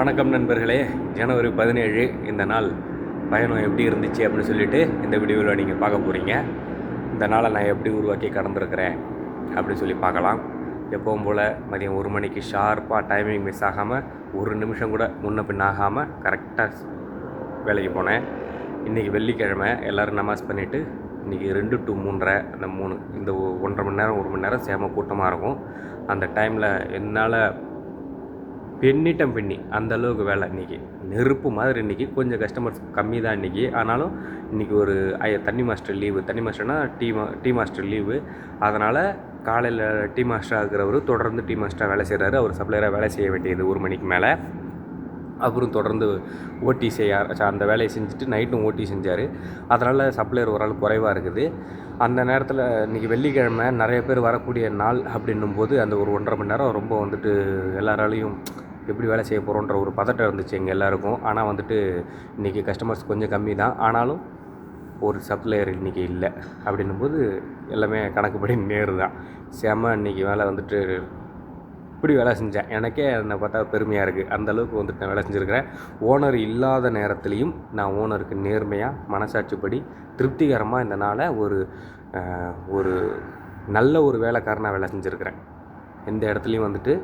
வணக்கம் நண்பர்களே. ஜனவரி பதினேழு இந்த நாள் பயணம் எப்படி இருந்துச்சு அப்படின்னு சொல்லிட்டு இந்த வீடியோவில் நீங்கள் பார்க்க போகிறீங்க இந்த நாளை நான் எப்படி உருவாக்கி கடந்திருக்கிறேன் அப்படின்னு சொல்லி பார்க்கலாம். எப்பவும் போல் மதியம் ஒரு மணிக்கு ஷார்ப்பாக டைமிங் மிஸ் ஆகாமல் ஒரு நிமிஷம் கூட முன்ன பின் ஆகாமல் கரெக்டாக வேலைக்கு போனேன். இன்றைக்கி வெள்ளிக்கிழமை எல்லோரும் நமாஸ் பண்ணிவிட்டு இன்றைக்கி ரெண்டு டு மூன்றரை அந்த மூணு இந்த ஒன்றரை மணி நேரம் ஒரு மணி நேரம் சேம கூட்டமாக இருக்கும். அந்த டைமில் என்னால் பெண்ணிட்டம் பெண்ணி அந்த அளவுக்கு வேலை இன்றைக்கி நெருப்பு மாதிரி இன்றைக்கி கொஞ்சம் கஸ்டமர்ஸ் கம்மி தான் இன்றைக்கி ஆனாலும் இன்றைக்கி ஒரு ஐ தண்ணி மாஸ்டர் லீவு தண்ணி மாஸ்டர்னால் டீ மா டீ மாஸ்டர் லீவு அதனால் காலையில் டீ மாஸ்டராக இருக்கிறவர் தொடர்ந்து டீ மாஸ்டராக வேலை செய்கிறாரு அவர் சப்ளையராக வேலை செய்ய வேண்டியது ஒரு மணிக்கு மேலே. அப்புறம் தொடர்ந்து ஓட்டி செய்ய அந்த வேலையை செஞ்சுட்டு நைட்டும் ஓட்டி செஞ்சார். அதனால் சப்ளையர் ஒரு ஆள் குறைவாக இருக்குது. அந்த நேரத்தில் இன்றைக்கி வெள்ளிக்கிழமை நிறைய பேர் வரக்கூடிய நாள் அப்படின்னும் போது அந்த ஒரு ஒன்றரை மணி நேரம் ரொம்ப வந்துட்டு எல்லாராலையும் எப்படி வேலை செய்ய போகிறோன்ற ஒரு பதட்டம் இருந்துச்சு எங்கள் எல்லாருக்கும். ஆனால் வந்துட்டு இன்றைக்கி கஸ்டமர்ஸ் கொஞ்சம் கம்மி தான். ஆனாலும் ஒரு சப்ளையர் இன்றைக்கி இல்லை. அப்படின்னும்போது எல்லாமே கணக்குப்படி நேரு தான். செம இன்றைக்கி வேலை வந்துட்டு இப்படி வேலை செஞ்சேன். எனக்கே என்னை பார்த்தா பெருமையாக இருக்குது அந்த அளவுக்கு வந்துட்டு நான் வேலை செஞ்சுருக்கிறேன். ஓனர் இல்லாத நேரத்துலையும் நான் ஓனருக்கு நேர்மையாக மனசாட்சிப்படி திருப்திகரமாக இந்த நாளை ஒரு ஒரு நல்ல ஒரு வேலைக்காரனாக வேலை செஞ்சுருக்கிறேன். எந்த இடத்துலையும் வந்துட்டு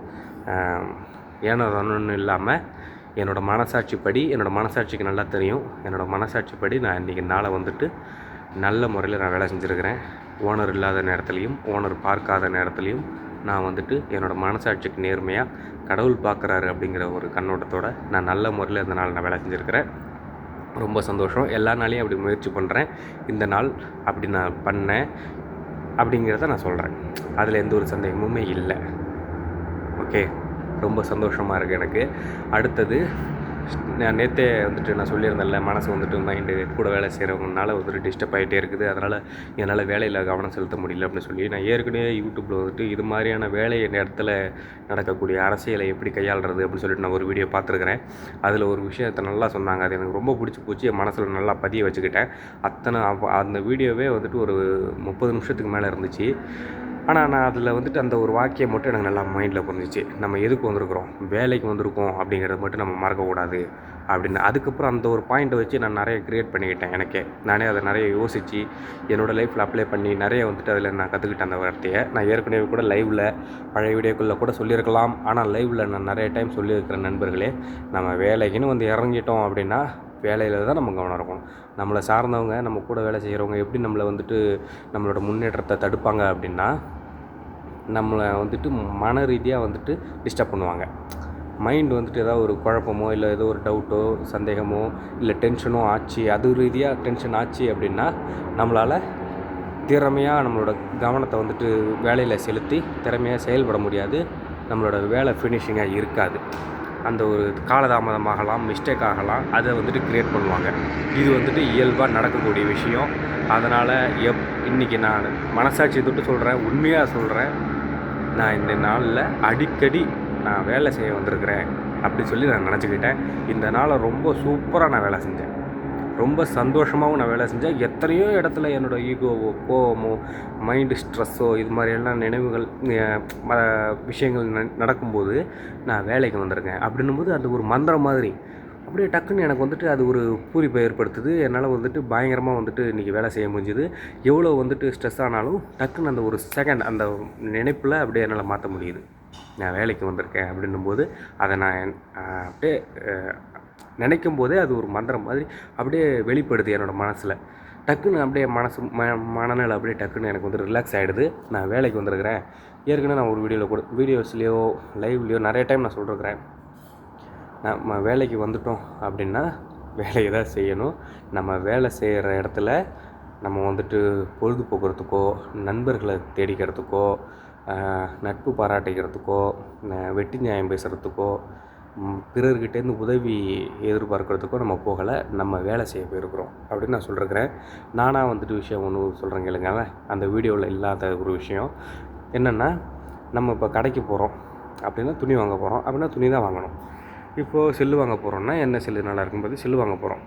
ஏனோ தானோன்னு இல்லாமல் என்னோடய மனசாட்சிப்படி என்னோடய மனசாட்சிக்கு நல்லா தெரியும். என்னோடய மனசாட்சிப்படி நான் இன்றைக்கி நாளை வந்துட்டு நல்ல முறையில் நான் வேலை செஞ்சுருக்கிறேன். ஓனர் இல்லாத நேரத்துலையும் ஓனர் பார்க்காத நேரத்துலையும் நான் வந்துட்டு என்னோடய மனசாட்சிக்கு நேர்மையாக கடவுள் பார்க்குறாரு அப்படிங்கிற ஒரு கண்ணோட்டத்தோடு நான் நல்ல முறையில் இந்த நாள் நான் வேலை செஞ்சுருக்கிறேன். ரொம்ப சந்தோஷம். எல்லா நாளையும் அப்படி முயற்சி பண்ணுறேன் இந்த நாள் அப்படி நான் பண்ணேன் அப்படிங்கிறத நான் சொல்கிறேன் அதில் எந்த ஒரு சந்தேகமுமே இல்லை. ஓகே? ரொம்ப சந்தோஷமாக இருக்குது எனக்கு. அடுத்தது நான் நேற்றே வந்துட்டு நான் சொல்லியிருந்தேன்ல மனசு வந்துட்டு மைண்டு கூட வேலை செய்கிறவங்கனால வந்துட்டு டிஸ்டர்ப் ஆகிட்டே இருக்குது. அதனால் என்னால் வேலையில் கவனம் செலுத்த முடியல அப்படின்னு சொல்லி நான் ஏற்கனவே யூடியூப்பில் வந்துட்டு இது மாதிரியான வேலை என் இடத்துல நடக்கக்கூடிய அரசியலை எப்படி கையாளுறது அப்படின்னு சொல்லிட்டு நான் ஒரு வீடியோ பார்த்துருக்குறேன். அதில் ஒரு விஷயத்தை நல்லா சொன்னாங்க. அது எனக்கு ரொம்ப பிடிச்சி போச்சு. என் மனசில் நல்லா பதிய வச்சுக்கிட்டேன். அத்தனை அந்த வீடியோவே வந்துட்டு ஒரு முப்பது நிமிஷத்துக்கு மேலே இருந்துச்சு. ஆனால் நான் அதில் வந்துட்டு அந்த ஒரு வாக்கியம் மட்டும் எனக்கு நல்லா மைண்டில் புரிஞ்சிச்சு. நம்ம எதுக்கு வந்திருக்கிறோம்? வேலைக்கு வந்திருக்கோம் அப்படிங்கிறத மட்டும் நம்ம மறக்கக்கூடாது அப்படின்னு. அதுக்கப்புறம் அந்த ஒரு பாயிண்ட்டை வச்சு நான் நிறைய க்ரியேட் பண்ணிக்கிட்டேன் எனக்கே. நானே அதை நிறைய யோசித்து என்னோடய லைஃப்பில் அப்ளை பண்ணி நிறைய வந்துட்டு அதில் நான் கற்றுக்கிட்டேன் அந்த வார்த்தையை. நான் ஏற்கனவே கூட லைவில் பழைய வீடியோக்குள்ளே கூட சொல்லியிருக்கலாம். ஆனால் லைவில் நான் நிறைய டைம் சொல்லியிருக்கிறேன் நண்பர்களே. நம்ம வேலைக்குன்னு வந்து இறங்கிட்டோம் அப்படின்னா வேலையில் தான் நம்ம கவனம் இருக்கணும். நம்மளை சார்ந்தவங்க நம்ம கூட வேலை செய்கிறவங்க எப்படி நம்மளை வந்துட்டு நம்மளோட முன்னேற்றத்தை தடுப்பாங்க அப்படின்னா நம்மளை வந்துட்டு மன ரீதியாக வந்துட்டு டிஸ்டர்ப் பண்ணுவாங்க. மைண்ட் வந்துட்டு ஏதாவது ஒரு குழப்பமோ இல்லை ஏதோ ஒரு டவுட்டோ சந்தேகமோ இல்லை டென்ஷனோ ஆச்சு அது ரீதியாக டென்ஷன் ஆச்சு அப்படின்னா நம்மளால் திறமையாக நம்மளோட கவனத்தை வந்துட்டு வேலையில் செலுத்தி திறமையாக செயல்பட முடியாது. நம்மளோட வேலை ஃபினிஷிங்காக இருக்காது. அந்த ஒரு காலதாமதமாகலாம் மிஸ்டேக் ஆகலாம் அதை வந்துட்டு க்ரியேட் பண்ணுவாங்க. இது வந்துட்டு இயல்பாக நடக்கக்கூடிய விஷயம். அதனால் எப் இன்றைக்கி நான் மனசாட்சி தொட்டு சொல்கிறேன் உண்மையாக சொல்கிறேன் நான் இந்த நாளில் அடிக்கடி நான் வேலை செய்ய வந்திருக்கிறேன் அப்படி சொல்லி நான் நினச்சிக்கிட்டேன். இந்த நாளை ரொம்ப சூப்பராக நான் வேலை செஞ்சேன். ரொம்ப சந்தோஷமாகவும் நான் வேலை செஞ்சேன். எத்தனையோ இடத்துல என்னோடய ஈகோவோ கோவமோ மைண்டு ஸ்ட்ரெஸ்ஸோ இது மாதிரியெல்லாம் நினைவுகள் விஷயங்கள் ந- நடக்கும்போது நான் வேலைக்கு வந்திருக்கேன். அப்படின்னும் போது அது ஒரு மந்திரம் மாதிரி அப்படியே டக்குன்னு எனக்கு வந்துட்டு அது ஒரு பூரிப்பை ஏற்படுத்துது. என்னால் வந்துட்டு பயங்கரமாக வந்துட்டு இன்றைக்கி வேலை செய்ய முடிஞ்சுது. எவ்வளோ வந்துட்டு ஸ்ட்ரெஸ் ஆனாலும் டக்குன்னு அந்த ஒரு செகண்ட் அந்த நினைப்பில் அப்படியே என்னால் மாற்ற முடியுது. நான் வேலைக்கு வந்திருக்கேன் அப்படின்னும்போது அதை நான் அப்படியே நினைக்கும் போதே அது ஒரு மந்திரம் மாதிரி அப்படியே வெளிப்படுது என்னோடய மனசில். டக்குன்னு அப்படியே மனசு ம மனநிலை அப்படியே டக்குன்னு எனக்கு வந்து ரிலாக்ஸ் ஆகிடுது நான் வேலைக்கு வந்திருக்கிறேன். ஏற்கனவே நான் ஒரு வீடியோவில் கூட வீடியோஸ்லேயோ லைவ்லேயோ நிறைய டைம் நான் சொல்லிருக்கிறேன். நம்ம வேலைக்கு வந்துட்டோம் அப்படின்னா வேலையை தான் செய்யணும். நம்ம வேலை செய்கிற இடத்துல நம்ம வந்துட்டு பொழுதுபோக்குறதுக்கோ நண்பர்களை தேடிக்கிறதுக்கோ நட்பு பாராட்டிக்கிறதுக்கோ வெட்டி நியாயம் பேசுகிறதுக்கோ பிறர்கிட்டேருந்து உதவி எதிர்பார்க்கறதுக்கோ நம்ம போகலை. நம்ம வேலை செய்ய போயிருக்கிறோம் அப்படின்னு நான் சொல்லிருக்கிறேன். நானாக வந்துட்டு விஷயம் ஒன்று சொல்கிறேன் கேளுங்க அந்த வீடியோவில் இல்லாத ஒரு விஷயம். என்னென்னா நம்ம இப்போ கடைக்கு போகிறோம் அப்படின்னா துணி வாங்க போகிறோம். அப்படின்னா துணி தான் வாங்கணும். இப்போது செல்லு வாங்க போகிறோம்னா என்ன செல்லு நல்லா இருக்கும் பார்த்து செல்லு வாங்க போகிறோம்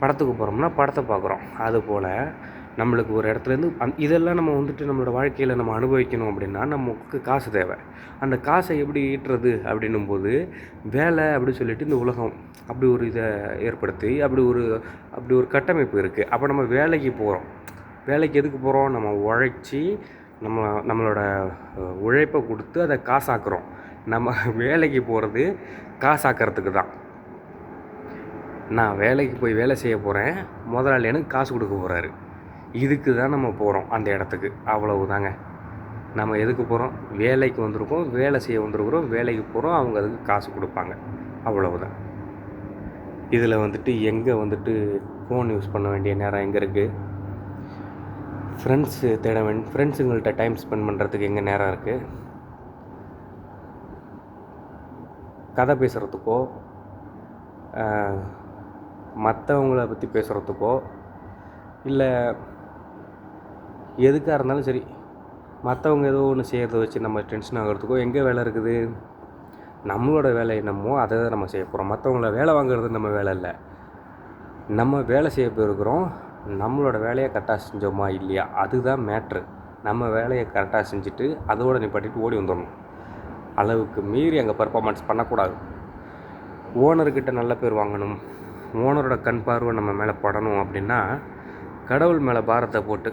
படத்துக்கு போகிறோம்னா படத்தை பார்க்குறோம். அதுபோல் நம்மளுக்கு ஒரு இடத்துலேருந்து அந் இதெல்லாம் நம்ம வந்துட்டு நம்மளோட வாழ்க்கையில் நம்ம அனுபவிக்கணும் அப்படின்னா நமக்கு காசு தேவை. அந்த காசை எப்படி ஈட்டுறது அப்படின்னும் போது வேலை அப்படின்னு சொல்லிட்டு இந்த உலகம் அப்படி ஒரு இதை ஏற்படுத்தி அப்படி ஒரு அப்படி ஒரு கட்டமைப்பு இருக்குது அப்போ நம்ம வேலைக்கு போகிறோம் வேலைக்கு எதுக்கு போகிறோம் நம்ம உழைச்சி நம்ம நம்மளோட உழைப்பை கொடுத்து அதை காசாக்குறோம். நம்ம வேலைக்கு போகிறது காசாக்கிறதுக்கு தான். நான் வேலைக்கு போய் வேலை செய்ய போகிறேன் முதலாளி எனக்கு காசு கொடுக்க போகிறாரு இதுக்கு தான் நம்ம போகிறோம் அந்த இடத்துக்கு. அவ்வளவு தாங்க நம்ம எதுக்கு போகிறோம் வேலைக்கு வந்திருக்கோம். வேலை செய்ய வந்திருக்கிறோம். வேலைக்கு போகிறோம் அவங்க அதுக்கு காசு கொடுப்பாங்க. அவ்வளவுதான். இதில் வந்துட்டு எங்கே வந்துட்டு ஃபோன் யூஸ் பண்ண வேண்டிய நேரம் எங்கே இருக்குது ஃப்ரெண்ட்ஸு தேட வேண்டிய ஃப்ரெண்ட்ஸுங்கள்ட்ட டைம் ஸ்பெண்ட் பண்ணுறதுக்கு எங்கே நேரம் இருக்குது கதை பேசுகிறதுக்கோ மற்றவங்கள பற்றி பேசுகிறதுக்கோ இல்லை எதுக்காக இருந்தாலும் சரி மற்றவங்க ஏதோ ஒன்று செய்கிறத வச்சு நம்ம டென்ஷன் ஆகிறதுக்கோ எங்கே வேலை இருக்குது? நம்மளோட வேலை என்னமோ அதை தான் நம்ம செய்ய போகிறோம் மற்றவங்கள வேலை வாங்குறது நம்ம வேலை இல்லை. நம்ம வேலை செய்ய போயிருக்கிறோம். நம்மளோட வேலையை கரெக்டாக செஞ்சோமா இல்லையா? அதுதான் மேட்ரு நம்ம வேலையை கரெக்டாக செஞ்சுட்டு அதோடு நிப்பாட்டிட்டு ஓடி வந்துடணும். அளவுக்கு மீறி அங்கே பர்ஃபாமன்ஸ் பண்ணக்கூடாது. ஓனர்கிட்ட நல்ல பேர் வாங்கணும். ஓனரோட கண் பார்வை நம்ம மேலே படணும் அப்படின்னா கடவுள் மேலே பாரத்தை போட்டு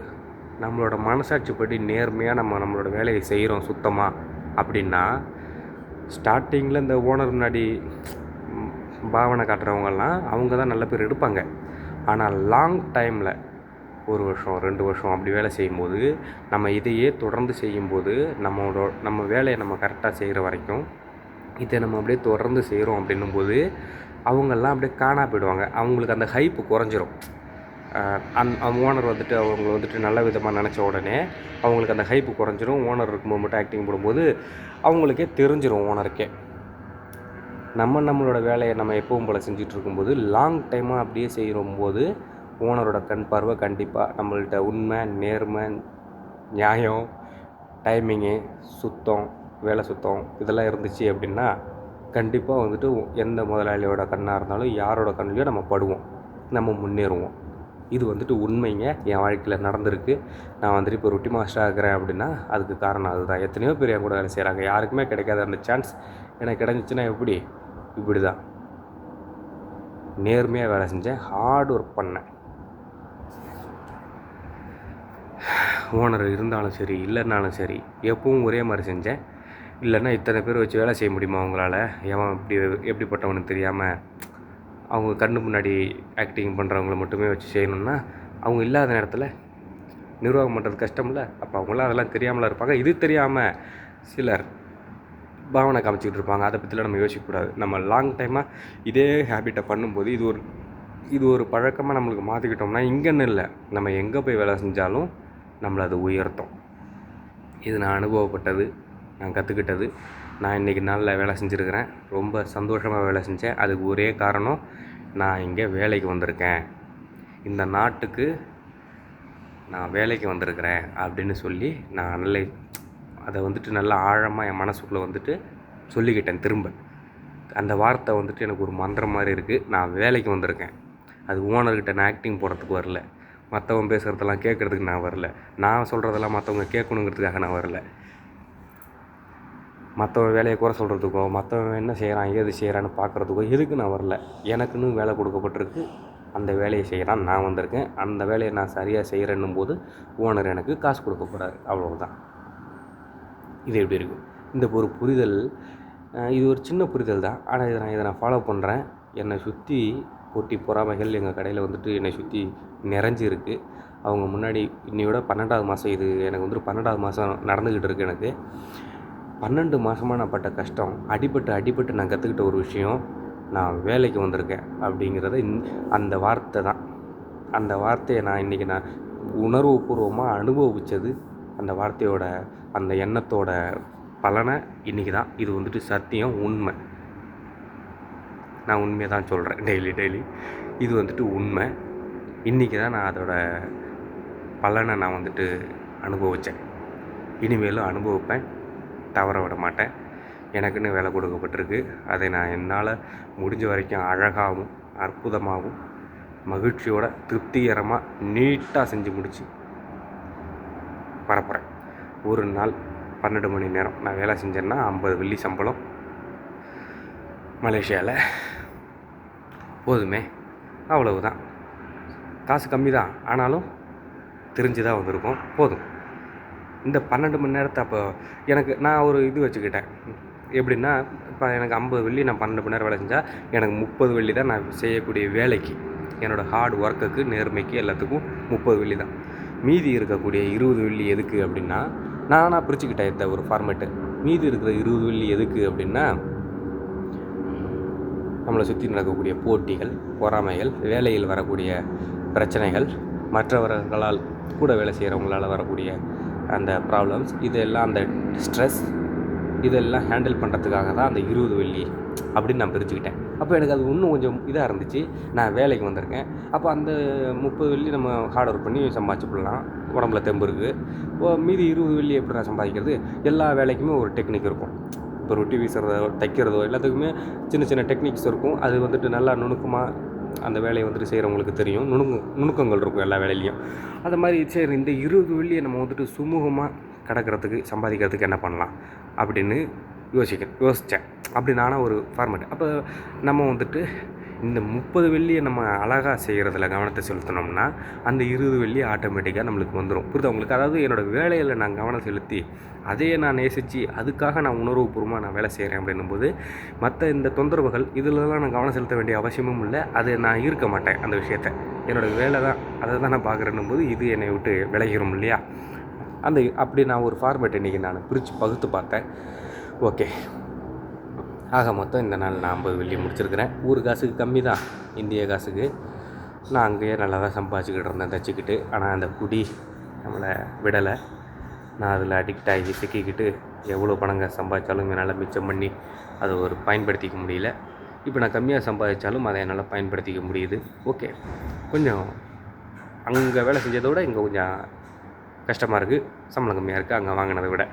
நம்மளோட மனசாட்சிப்படி நேர்மையாக நம்ம நம்மளோட வேலையை செய்கிறோம் சுத்தமாக அப்படின்னா ஸ்டார்டிங்கில் இந்த ஓனர் முன்னாடி பாவனை காட்டுறவங்கெல்லாம் அவங்க தான் நல்ல பேர் எடுப்பாங்க. ஆனால் லாங் டைமில் ஒரு வருஷம் ரெண்டு வருஷம் அப்படி வேலை செய்யும்போது நம்ம இதையே தொடர்ந்து செய்யும்போது நம்மளோட நம்ம வேலையை நம்ம கரெக்டாக செய்கிற வரைக்கும் இதை நம்ம அப்படியே தொடர்ந்து செய்கிறோம் அப்படின்னும்போது அவங்கெல்லாம் அப்படியே காணா போயிடுவாங்க. அவங்களுக்கு அந்த ஹைப்பு குறைஞ்சிரும். அந் அந்த ஓனர் வந்துட்டு அவங்க வந்துட்டு நல்ல விதமாக நினச்ச உடனே அவங்களுக்கு அந்த ஹைப்பு குறைஞ்சிரும். ஓனர் இருக்கும்போது மட்டும் ஆக்டிங் போடும்போது அவங்களுக்கே தெரிஞ்சிடும் ஓனருக்கே நம்ம நம்மளோட வேலையை நம்ம எப்பவும் போல் செஞ்சுட்டு இருக்கும்போது லாங் டைமாக அப்படியே செய்கிறோம் போது ஓனரோட கண் பார்வை கண்டிப்பாக நம்மள்கிட்ட உண்மை நேர்மை நியாயம் டைமிங்கு சுத்தம் வேலை சுத்தம் இதெல்லாம் இருந்துச்சு அப்படின்னா கண்டிப்பாக வந்துட்டு எந்த முதலாளியோட கண்ணாக இருந்தாலும் யாரோட கண்ணிலையும் நம்ம படுவோம். நம்ம முன்னேறுவோம். இது வந்துட்டு உண்மைங்க. என் வாழ்க்கையில் நடந்திருக்கு. நான் வந்துட்டு இப்போ ரொட்டி மாஸ்டராக இருக்கிறேன் அப்படின்னா அதுக்கு காரணம் அதுதான். எத்தனையோ பேர் என் கூட வேலை செய்கிறாங்க யாருக்குமே கிடைக்காத அந்த சான்ஸ் எனக்கு கிடைச்சிச்சுன்னா எப்படி? இப்படி தான் நேர்மையாக வேலை செஞ்சேன். ஹார்ட் ஒர்க் பண்ணேன். ஓனர் இருந்தாலும் சரி இல்லைன்னாலும் சரி எப்பவும் ஒரே மாதிரி செஞ்சேன். இல்லைன்னா இத்தனை பேர் வச்சு வேலை செய்ய முடியுமா அவங்களால எவன் இப்படி எப்படிப்பட்டவனு தெரியாமல் அவங்க கண்ணு முன்னாடி ஆக்டிங் பண்ணுறவங்கள மட்டுமே வச்சு செய்யணும்னா அவங்க இல்லாத நேரத்தில் நிர்வாகம் பண்ணுறது கஷ்டமில்ல அப்போ அவங்களாம் அதெல்லாம் தெரியாமலாம் இருப்பாங்க. இது தெரியாமல் சிலர் பாவனை காமிச்சிக்கிட்டு இருப்பாங்க. அதை பற்றிலாம் நம்ம யோசிக்கக்கூடாது நம்ம லாங் டைமாக இதே ஹேபிட்டை பண்ணும்போது இது ஒரு இது ஒரு பழக்கமாக நம்மளுக்கு மாற்றிக்கிட்டோம்னா இங்கேன்னு இல்லை. நம்ம எங்கே போய் வேலை செஞ்சாலும் நம்மளை அது உயர்த்தும். இது நான் அனுபவப்பட்டது நான் கற்றுக்கிட்டது நான் இன்றைக்கி நாளில் வேலை செஞ்சுருக்கிறேன். ரொம்ப சந்தோஷமாக வேலை செஞ்சேன். அதுக்கு ஒரே காரணம் நான் இங்கே வேலைக்கு வந்திருக்கேன். இந்த நாட்டுக்கு நான் வேலைக்கு வந்திருக்கிறேன் அப்படின்னு சொல்லி நான் நல்ல அதை வந்துட்டு நல்லா ஆழமாக என் மனசுக்குள்ளே வந்துட்டு சொல்லிக்கிட்டேன் திரும்ப. அந்த வார்த்தை வந்துட்டு எனக்கு ஒரு மந்திரம் மாதிரி இருக்குது நான் வேலைக்கு வந்திருக்கேன். அது ஓனர்கிட்ட நான் ஆக்டிங் போகிறதுக்கு வரல. மற்றவன் பேசுகிறதெல்லாம் கேட்குறதுக்கு நான் வரல. நான் சொல்கிறதெல்லாம் மற்றவங்க கேட்கணுங்கிறதுக்காக நான் வரல. மற்றவன் வேலையை குறை சொல்கிறதுக்கோ மற்றவன் என்ன செய்கிறான் ஏது செய்கிறான்னு பார்க்குறதுக்கோ எதுக்கு நான் வரல? எனக்குன்னு வேலை கொடுக்கப்பட்டிருக்கு. அந்த வேலையை செய்கிறான் நான் வந்திருக்கேன். அந்த வேலையை நான் சரியாக செய்கிறேன்னும் போது ஓனர் எனக்கு காசு கொடுக்க போகிறாரு அவ்வளவுதான். இது எப்படி இருக்கும்? இந்த ஒரு புரிதல் இது ஒரு சின்ன புரிதல் தான். ஆனால் இதை நான் இதை நான் ஃபாலோ பண்ணுறேன் என்னை சுற்றி போட்டி பொறாமைகள் எங்கள் கடையில் வந்துட்டு என்னை சுற்றி நிறைஞ்சிருக்கு. அவங்க முன்னாடி இன்னையோட பன்னெண்டாவது மாதம் இது எனக்கு வந்துட்டு பன்னெண்டாவது மாதம் நடந்துக்கிட்டு இருக்கு எனக்கு. பன்னெண்டு மாதமாக நான் பட்ட கஷ்டம் அடிபட்டு அடிபட்டு நான் கற்றுக்கிட்ட ஒரு விஷயம் நான் வேலைக்கு வந்திருக்கேன் அப்படிங்கிறத இந் அந்த வார்த்தை தான். அந்த வார்த்தையை நான் இன்றைக்கி நான் உணர்வுபூர்வமாக அனுபவித்தது அந்த வார்த்தையோட அந்த எண்ணத்தோட பலனை இன்றைக்கி தான். இது வந்துட்டு சத்தியம் உண்மை. நான் உண்மையை தான் சொல்கிறேன் டெய்லி டெய்லி. இது வந்துட்டு உண்மை. இன்றைக்கி தான் நான் அதோட பலனை நான் வந்துட்டு அனுபவித்தேன் இனிமேலும் அனுபவிப்பேன். தவற விட மாட்டேன். எனக்குன்னு வேலை கொடுக்கப்பட்டிருக்கு. அதை நான் என்னால் முடிஞ்ச வரைக்கும் அழகாகவும் அற்புதமாகவும் மகிழ்ச்சியோட திருப்திகரமாக நீட்டாக செஞ்சு முடித்து வரப்போகிறேன் ஒரு நாள் பன்னெண்டு மணி நேரம் நான் வேலை செஞ்சேன்னா ஐம்பது வெள்ளி சம்பளம். மலேசியாவில் போதுமே. அவ்வளவுதான். காசு கம்மி தான். ஆனாலும் தெரிஞ்சு தான் வந்திருக்கோம். போதும். இந்த பன்னெண்டு மணி நேரத்தை அப்போ எனக்கு நான் ஒரு இது வச்சுக்கிட்டேன். எப்படின்னா இப்போ எனக்கு ஐம்பது வெள்ளி நான் பன்னெண்டு மணி நேரம் வேலை செஞ்சால் எனக்கு முப்பது வெள்ளி தான் நான் செய்யக்கூடிய வேலைக்கு. என்னோடய ஹார்ட் ஒர்க்குக்கு நேர்மைக்கு எல்லாத்துக்கும் முப்பது வெள்ளி தான். மீதி இருக்கக்கூடிய இருபது வெள்ளி எதுக்கு அப்படின்னா நானாக பிரிச்சுக்கிட்டேன் இந்த ஒரு ஃபார்மேட்டு மீதி இருக்கிற இருபது வெள்ளி எதுக்கு அப்படின்னா நம்மளை சுற்றி நடக்கக்கூடிய போட்டிகள் பொறாமைகள் வேலையில் வரக்கூடிய பிரச்சனைகள் மற்றவர்களால் கூட வேலை செய்கிறவங்களால் வரக்கூடிய அந்த ப்ராப்ளம்ஸ் இதெல்லாம் அந்த ஸ்ட்ரெஸ் இதெல்லாம் ஹேண்டில் பண்ணுறதுக்காக தான் அந்த இருபது வெள்ளி அப்படின்னு நான் பிரிச்சுக்கிட்டேன் அப்போ எனக்கு அது இன்னும் கொஞ்சம் இதாக இருந்துச்சு. நான் வேலைக்கு வந்திருக்கேன். அப்போ அந்த முப்பது வெள்ளி நம்ம ஹார்ட் ஒர்க் பண்ணி சம்பாதிச்சு போடலாம் உடம்புல தெம்பு இருக்குது. இப்போ மீதி இருபது வெள்ளி எப்படி நான் சம்பாதிக்கிறது? எல்லா வேலைக்குமே ஒரு டெக்னிக் இருக்கும். இப்போ ரொட்டி வீசுறதோ தைக்கிறதோ எல்லாத்துக்குமே சின்ன சின்ன டெக்னிக்ஸ் இருக்கும். அது வந்துட்டு நல்லா நுணுக்கமாக அந்த வேலையை வந்துட்டு செய்கிறவங்களுக்கு தெரியும். நுணுங்கு நுணுக்கங்கள் இருக்கும் எல்லா வேலையிலையும். அது மாதிரி சரி இந்த இருபது வெள்ளியை நம்ம வந்துட்டு சுமூகமாக கிடக்கிறதுக்கு சம்பாதிக்கிறதுக்கு என்ன பண்ணலாம்? அப்படின்னு யோசிக்க யோசித்தேன் அப்படி நானும் ஒரு ஃபார்மேட் அப்போ நம்ம வந்துட்டு இந்த முப்பது வெள்ளியை நம்ம அழகாக செய்கிறதுல கவனத்தை செலுத்தினோம்னா அந்த இருபது வெள்ளி ஆட்டோமேட்டிக்காக நம்மளுக்கு வந்துடும் புரியுதா உங்களுக்கு? அதாவது என்னோடய வேலையில் நான் கவனம் செலுத்தி அதையே நான் நேசித்து அதுக்காக நான் உணர்வுபூர்வமாக நான் வேலை செய்கிறேன் அப்படின்னும்போது மற்ற இந்த தொந்தரவுகள் இதிலலாம் நான் கவனம் செலுத்த வேண்டிய அவசியமும் இல்லை. அது நான் இருக்க மாட்டேன் அந்த விஷயத்தை. என்னோடய வேலை தான் அதை தான் நான் பார்க்குறேன்னும் போது இது என்னை விட்டு விளைகிறோம் இல்லையா? அந்த அப்படி நான் ஒரு ஃபார்மேட் இன்றைக்கி நான் பிரித்து பகுத்து பார்த்தேன். ஓகே. ஆக மொத்தம் இந்த நாள் நான் ஐம்பது வெள்ளி முடிச்சிருக்கிறேன். ஊர் காசுக்கு கம்மி தான். இந்திய காசுக்கு. நான் அங்கேயே நல்லா தான் சம்பாதிச்சுக்கிட்டு இருந்தேன் தச்சுக்கிட்டு. ஆனால் அந்த குடி நம்மளை விடலை. நான் அதில் அடிக்ட் ஆகி சிக்கிக்கிட்டு எவ்வளோ பணங்க சம்பாதிச்சாலும் என்னால் மிச்சம் பண்ணி அதை ஒரு பயன்படுத்திக்க முடியல. இப்போ நான் கம்மியாக சம்பாதிச்சாலும் அதை என்னால் பயன்படுத்திக்க முடியுது. ஓகே. கொஞ்சம் அங்கே வேலை செஞ்சதை விட இங்கே கொஞ்சம் கஷ்டமாக இருக்குது சம்பளம் கம்மியாக இருக்குது அங்கே வாங்கினதை விட.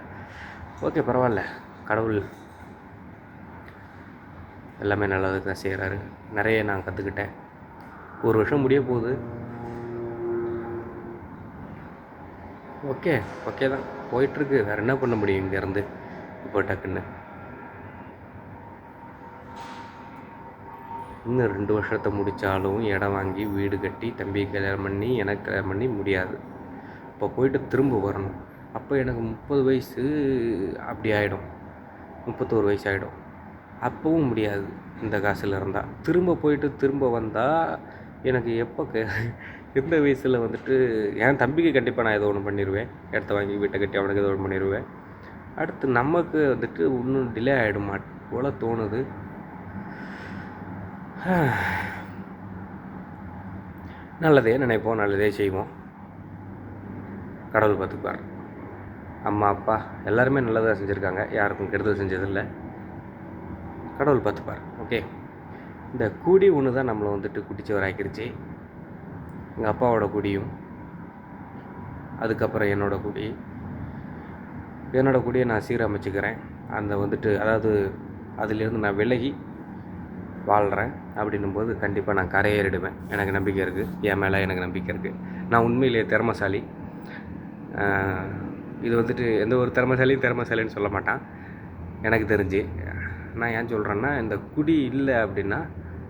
ஓகே பரவாயில்ல. கடவுள் எல்லாமே நல்லதுக்கு தான் செய்கிறாரு நிறைய நான் கற்றுக்கிட்டேன் ஒரு வருஷம் முடிய போகுது. ஓகே ஓகே தான். போயிட்டுருக்கு. வேறு என்ன பண்ண முடியும் இங்கேருந்து? இப்போ டக்குன்னு. இன்னும் ரெண்டு வருஷத்தை முடித்தாலும் இடம் வாங்கி வீடு கட்டி தம்பி கல்யாணம் பண்ணி எனக்கு கல்யாணம் பண்ணி முடியாது. இப்போ போயிட்டு திரும்ப வரணும். அப்போ எனக்கு முப்பது வயசு அப்படி ஆகிடும் முப்பத்தோரு வயசு ஆகிடும் அப்பவும் முடியாது இந்த காசில் இருந்தால் திரும்ப போயிட்டு திரும்ப வந்தால் எனக்கு எப்போ க எந்த வயசில் வந்துட்டு என் தம்பிக்கு கண்டிப்பாக நான் ஏதோ ஒன்று பண்ணிடுவேன் இடத்த வாங்கி வீட்டை கட்டி அவனுக்கு ஏதோ ஒன்று பண்ணிடுவேன் அடுத்து நமக்கு வந்துட்டு இன்னும் டிலே ஆகிடுமா போல் தோணுது. நல்லதே நினைப்போம் நல்லதே செய்வோம். கடவுள் பார்த்துப்பார் அம்மா அப்பா எல்லாருமே நல்லதாக செஞ்சுருக்காங்க. யாருக்கும் கெடுதல் செஞ்சதில்லை. கடவுள் பார்த்துப்பார் ஓகே இந்த குடி ஒன்று தான் நம்மளை வந்துட்டு குடிச்சவர் ஆக்கிடுச்சு எங்கள் அப்பாவோட குடியும் அதுக்கப்புறம் என்னோடய குடி. என்னோடய குடியை நான் சீரமைச்சுக்கிறேன். அந்த வந்துட்டு அதாவது அதிலேருந்து நான் விலகி வாழ்கிறேன் அப்படின்னும் போது கண்டிப்பாக நான் கரையேறிடுவேன். எனக்கு நம்பிக்கை இருக்குது என் மேலே எனக்கு நம்பிக்கை இருக்குது நான் உண்மையிலேயே திறமசாலி. இது வந்துட்டு எந்த ஒரு திறமசாலியும் திறமசாலின்னு சொல்ல மாட்டான். எனக்கு தெரிஞ்சு நான் ஏன் சொல்கிறேன்னா இந்த குடி இல்லை அப்படின்னா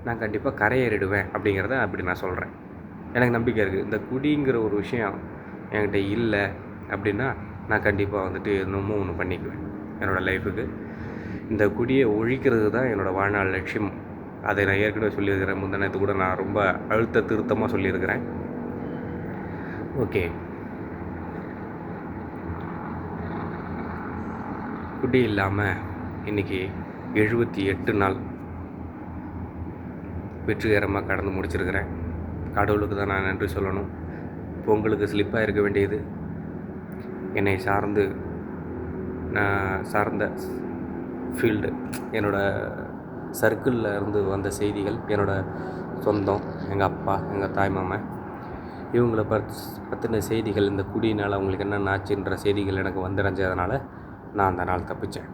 நான் கண்டிப்பாக கரையேறிடுவேன் அப்படிங்கிறத அப்படி நான் சொல்கிறேன் எனக்கு நம்பிக்கை இருக்குது இந்த குடிங்கிற ஒரு விஷயம் என்கிட்ட இல்லை அப்படின்னா நான் கண்டிப்பாக வந்துட்டு இன்னமும் ஒன்று பண்ணிக்குவேன் என்னோடய லைஃபுக்கு இந்த குடியை ஒழிக்கிறது தான் என்னோடய வாழ்நாள் லட்சியம். அதை நான் ஏற்கனவே சொல்லியிருக்கிறேன். முந்தினத்து கூட நான் ரொம்ப அழுத்த திருத்தமாக சொல்லியிருக்கிறேன். ஓகே. குடி இல்லாமல் இன்றைக்கி எழுபத்தி எட்டு நாள் வெற்றிகரமாக கடந்து முடிச்சிருக்கிறேன். கடவுளுக்கு தான் நான் நன்றி சொல்லணும். பொங்கலுக்கு ஸ்லிப்பாக இருக்க வேண்டியது. என்னை சார்ந்து நான் சார்ந்த ஃபீல்டு என்னோடய சர்க்கிளில் இருந்து வந்த செய்திகள் என்னோடய சொந்தம் எங்கள் அப்பா எங்கள் தாய் மாமா இவங்களை பத் பற்றின செய்திகள் இந்த குடியினால் அவங்களுக்கு என்னென்ன ஆச்சுன்ற செய்திகள் எனக்கு வந்தடைஞ்சதுனால நான் அந்த நாள் தப்பித்தேன்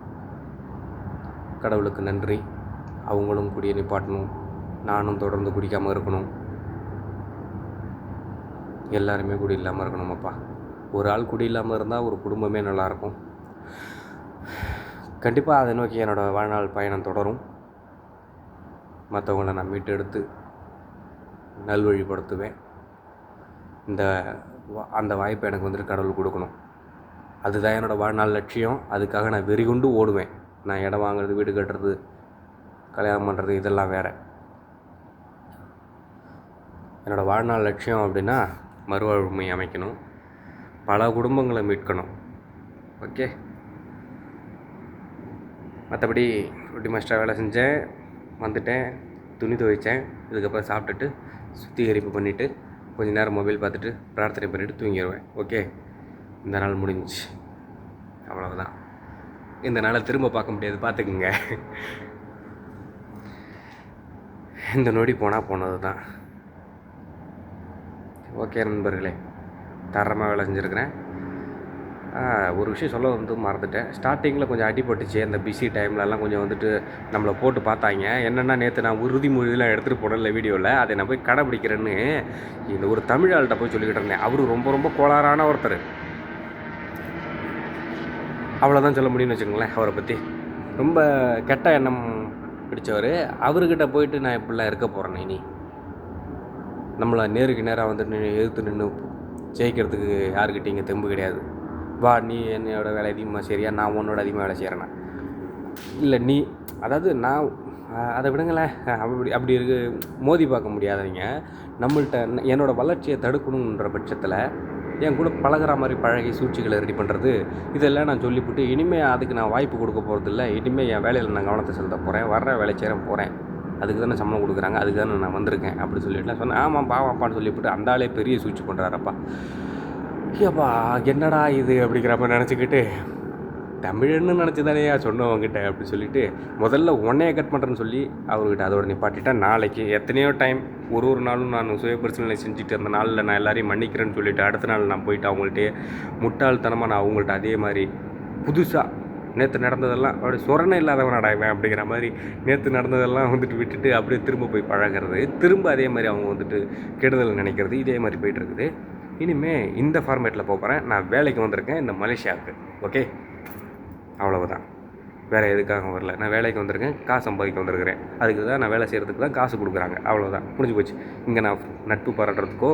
கடவுளுக்கு நன்றி. அவங்களும் குடியை நிப்பாட்டணும். நானும் தொடர்ந்து குடிக்காமல் இருக்கணும். எல்லாருமே குடி இல்லாமல் இருக்கணுமாப்பா. ஒரு ஆள் குடி இல்லாமல் இருந்தால் ஒரு குடும்பமே நல்லாயிருக்கும். கண்டிப்பாக அதை நோக்கி என்னோடய வாழ்நாள் பயணம் தொடரும். மற்றவங்கள நான் மீட்டெடுத்து நல்வழிப்படுத்துவேன். இந்த வா- அந்த வாய்ப்பை எனக்கு வந்துட்டு கடவுள் கொடுக்கணும். அதுதான் என்னோடய வாழ்நாள் லட்சியம். அதுக்காக நான் வெறிகொண்டு ஓடுவேன். நான் இடம் வாங்குறது வீடு கட்டுறது கல்யாணம் பண்ணுறது இதெல்லாம் வேறு. என்னோடய வாழ்நாள் லட்சியம் அப்படின்னா மறுவாழ்வுமை அமைக்கணும். பல குடும்பங்களை மீட்கணும். ஓகே? மற்றபடி ரொட்டி மாஸ்டராக வேலை செஞ்சேன். வந்துட்டேன். துணி துவைச்சேன். இதுக்கப்புறம் சாப்பிட்டுட்டு சுத்திகரிப்பு பண்ணிவிட்டு கொஞ்ச நேரம் மொபைல் பார்த்துட்டு பிரார்த்தனை பண்ணிவிட்டு தூங்கிடுவேன் ஓகே? இந்த நாள் முடிஞ்சு அவ்வளவுதான். இந்த நாளை திரும்ப பார்க்க முடியாது பார்த்துக்குங்க. இந்த நொடி போனால் போனது தான் ஓகே நண்பர்களே தரமாக வேலை செஞ்சுருக்கிறேன் ஒரு விஷயம் சொல்ல வந்து மறந்துட்டேன். ஸ்டார்டிங்கில் கொஞ்சம் அடிபட்டுச்சு அந்த பிஸி டைம்லலாம் கொஞ்சம் வந்துட்டு நம்மளை போட்டு பார்த்தாங்க. என்னென்னா நேற்று நான் உறுதிமொழியெலாம் எடுத்துகிட்டு போனேன்ல வீடியோவில் அதை நான் போய் கடைப்பிடிக்கிறேன்னு இந்த ஒரு தமிழ் ஆள்கிட்ட போய் சொல்லிக்கிட்டு இருந்தேன். அவரு ரொம்ப ரொம்ப கோளாறான ஒருத்தர். அவ்வளோதான் சொல்ல முடியும்னு வச்சுக்கோங்களேன் அவரை பற்றி ரொம்ப கெட்ட எண்ணம் பிடிச்சவர். அவர்கிட்ட போயிட்டு நான் இப்படிலாம் இருக்க போகிறேன் இனி நம்மளை நேருக்கு நேராக வந்து நின்று எதிர்த்து நின்று ஜெயிக்கிறதுக்கு யாருக்கிட்ட இங்கே தெம்பு கிடையாது. வா நீ என்னோட வேலை அதிகமாக சரியா நான் உன்னோட அதிகமாக வேலை செய்கிறேன்னா இல்லை நீ அதாவது நான் அதை விடுங்களேன். அப்படி அப்படி இருக்கு மோதி பார்க்க முடியாதவங்க. நம்மள்கிட்ட என்னோடய வளர்ச்சியை தடுக்கணுன்ற பட்சத்தில் என் கூட பழகிற மாதிரி பழகி சூழ்ச்சிகளை ரெடி பண்ணுறது இதெல்லாம் நான் சொல்லிவிட்டு இனிமேல் அதுக்கு நான் வாய்ப்பு கொடுக்க போகிறதில்ல இனிமேல் என் வேலையில் நான் கவனத்தை செலுத்த போகிறேன் வர்ற வேலை சேர போகிறேன் அதுக்கு தானே சம்பளம் கொடுக்குறாங்க. அதுக்கு தானே நான் வந்திருக்கேன் அப்படி சொல்லிட்டு நான் சொன்னேன் ஆமாம் பாவாப்பான்னு சொல்லிவிட்டு அந்த ஆளே பெரிய சூழ்ச்சி பண்ணுறாரப்பா ஏப்பா என்னடா இது அப்படிங்கிறப்ப நினச்சிக்கிட்டு தமிழன்னு நினச்சி தானேயா அவங்ககிட்ட அப்படி சொல்லிட்டு முதல்ல உடனே கட் பண்ணுறேன்னு சொல்லி அவர்கிட்ட அதோட நிப்பாட்டிட்டேன். நாளைக்கு எத்தனையோ டைம் ஒரு ஒரு நாளும் நான் சுய பரிசீலனை செஞ்சுட்டு அந்த நாளில் நான் எல்லாரையும் மன்னிக்கிறேன்னு சொல்லிட்டு அடுத்த நாள் நான் போயிட்டு அவங்கள்ட்டே முட்டாள்தனமாக நான் அவங்கள்ட்ட அதே மாதிரி புதுசாக நேற்று நடந்ததெல்லாம் அப்படியே சொரணை இல்லாதவன் அடைவேன் அப்படிங்கிற மாதிரி நேற்று நடந்ததெல்லாம் வந்துட்டு விட்டுட்டு அப்படியே திரும்ப போய் பழகிறது திரும்ப அதே மாதிரி அவங்க வந்துட்டு கெடுதல் நினைக்கிறது இதே மாதிரி போயிட்டுருக்குது இனிமேல் இந்த ஃபார்மேட்டில் போகிறேன் நான் வேலைக்கு வந்திருக்கேன். இந்த மலேசியாவுக்கு. ஓகே அவ்வளவுதான். வேறு எதுக்காக வரல. நான் வேலைக்கு வந்திருக்கேன் காசு சம்பாதிக்க வந்திருக்கிறேன். அதுக்கு தான் நான் வேலை செய்கிறதுக்கு தான் காசு கொடுக்குறாங்க. அவ்வளோதான் முடிஞ்சு போச்சு. இங்கே நான் நட்பு பாராட்டுறதுக்கோ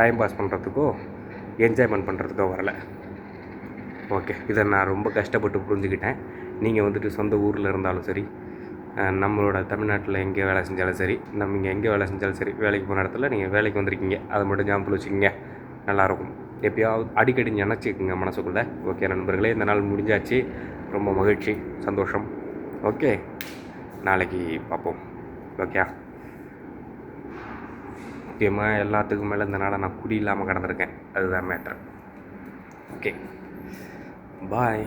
டைம் பாஸ் பண்ணுறதுக்கோ என்ஜாய்மெண்ட் பண்ணுறதுக்கோ வரல. ஓகே இதை நான் ரொம்ப கஷ்டப்பட்டு புரிஞ்சுக்கிட்டேன். நீங்கள் வந்துட்டு சொந்த ஊரில் இருந்தாலும் சரி நம்மளோட தமிழ்நாட்டில் எங்கே வேலை செஞ்சாலும் சரி நம்ம இங்கே எங்கே வேலை செஞ்சாலும் சரி வேலைக்கு போன இடத்துல நீங்கள் வேலைக்கு வந்திருக்கீங்க. அதை மட்டும் ஞாபகத்தில் வச்சுக்கிங்க. நல்லாயிருக்கும் எப்பயாவது அடிக்கடி நினச்சிக்கோங்க மனசுக்குள்ளே. ஓகே நண்பர்களே இந்த நாள் முடிஞ்சாச்சு. ரொம்ப மகிழ்ச்சி சந்தோஷம். ஓகே நாளைக்கு பார்ப்போம். ஓகே முக்கியமாக எல்லாத்துக்கும் மேலே இந்த நாளை நான் குடி இல்லாமல் கடந்திருக்கேன். அதுதான் மேட்ரு ஓகே பாய்